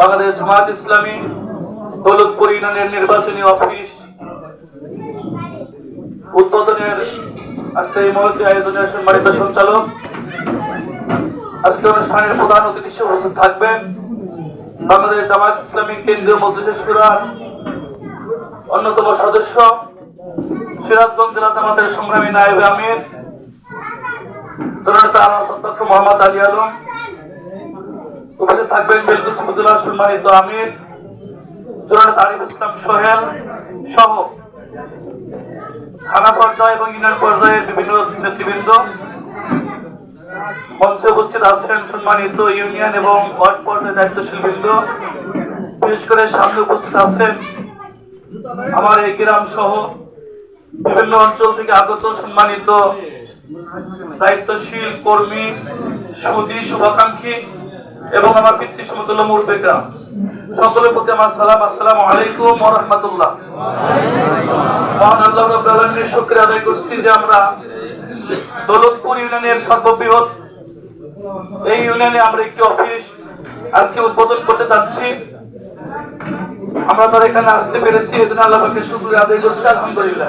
বাংলাদেশ জামায়াত ইসলামী নির্বাচনী অফিস। উদ্বোধনের আজকে এই আয়োজনের সম্মানিত সঞ্চালক। আজকে অনুষ্ঠানের প্রধান অতিথি হিসেবে থাকবেন বাংলাদেশ জামায়াত ইসলামী কেন্দ্রীয় অন্যতম সদস্য, সিরাজগঞ্জ জেলা জামাতের সংগ্রামী নায়েব আমির, জননেতা অধ্যক্ষ মোহাম্মদ আলী আলম উপস্থিত থাকবেন বেলকুচ উপজেলার সম্মানিত আমির ইসলাম সোহেল সহ থানা পর্যায়ে এবং ইউনিয়ন পর্যায়ের বিভিন্ন নেতৃবৃন্দ। মঞ্চে উপস্থিত আছেন সম্মানিত ইউনিয়ন এবং ওয়ার্ড পর্যায়ে দায়িত্বশীল বৃন্দ। বিশেষ করে সামনে উপস্থিত আছেন আমার এই গ্রাম সহ বিভিন্ন অঞ্চল থেকে আগত সম্মানিত দায়িত্বশীল কর্মী, সুদী, শুভাকাঙ্ক্ষী এবং আমার পিতৃ সমতুল্য মুরবেকরা সকলের প্রতি আমার সালাম, আসসালামু আলাইকুম রাহমাতুল্লাহ। মহান আল্লাহ শুকরিয়া আদায় করছি যে আমরা ইউনিয়নের সর্ববৃহৎ এই ইউনিয়নে আমরা একটি অফিস আজকে উদ্বোধন করতে যাচ্ছি। আমরা তার এখানে আসতে পেরেছি এই জন্য আল্লাহ পাকের শুকরিয়া আদায় করছি, আলহামদুলিল্লাহ।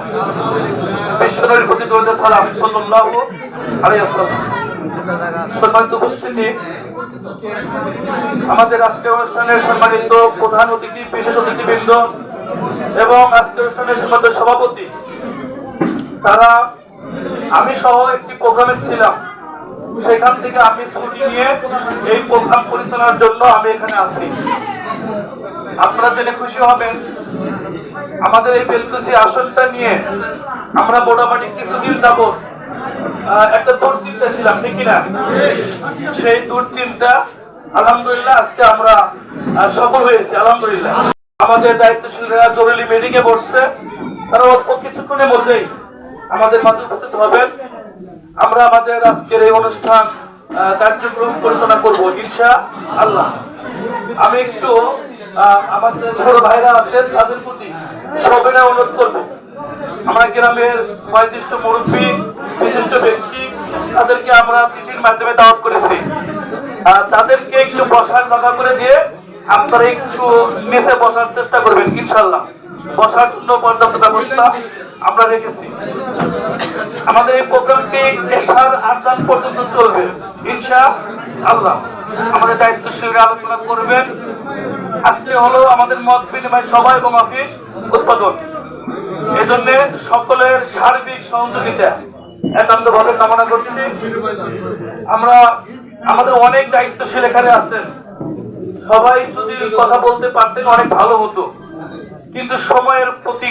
বিশ্বনবীর প্রতি সালাম সম্মানিত উপস্থিতি। আমাদের আজকের অনুষ্ঠানের সম্মানিত প্রধান অতিথি, বিশেষ অতিথিবৃন্দ এবং আজকের অনুষ্ঠানের সম্মানিত সভাপতি। তারা, আমি সহ একটি প্রোগ্রামে ছিলাম। সেখান থেকে আমি ছুটি নিয়ে এই প্রোগ্রাম পরিচালনার জন্য আমি এখানে আসি। আপনারা জেনে খুশি হবেন, আমাদের এই বেলকুচি আসনটা নিয়ে আমরা মোটামুটি কিছুদিন যাব একটা দুশ্চিন্তা ছিলাম ঠিক কিনা? সেই দুশ্চিন্তা, আলহামদুলিল্লাহ, আজকে আমরা সফল হয়েছি, আলহামদুলিল্লাহ। আমাদের দায়িত্বশীলরা জরুরি মিটিংয়ে বসছে, তারা অল্প কিছুক্ষণের মধ্যেই আমাদের মাঝে উপস্থিত হবেন। আমরা আমাদের আজকের এই অনুষ্ঠান কার্যক্রম পরিচালনা করব, ইনশা আল্লাহ। আমি একটু আমাদের ছোট ভাইরা আছেন, তাদের প্রতি সবেরা অনুরোধ করব। আমার গ্রামের বয়োজ্যেষ্ঠ মুরব্বী, বিশিষ্ট ব্যক্তি, তাদেরকে আমরা চিঠির মাধ্যমে দাওয়াত করেছি। তাদেরকে একটু বসার জায়গা করে দিয়ে আপনারা একটু নিচে বসার চেষ্টা করবেন ইনশাল্লাহ বসার জন্য পর্যাপ্ত ব্যবস্থা আমরা রেখেছি। আমাদের এই প্রোগ্রামটি এশার আজান পর্যন্ত চলবে ইনশা আল্লাহ আমাদের দায়িত্বশীলরা আলোচনা করবেন। আজকে হলো আমাদের মত বিনিময় সভা এবং অফিস উৎপাদন এজন্য সকলের সার্বিক সহযোগিতা একান্ত ভাবে কামনা করছি। আমরা আমাদের অনেক দায়িত্বশীল এখানে আছেন। সবাই যদি কথা বলতে পারতেন অনেক ভালো হতো। কিন্তু সময়ের প্রতি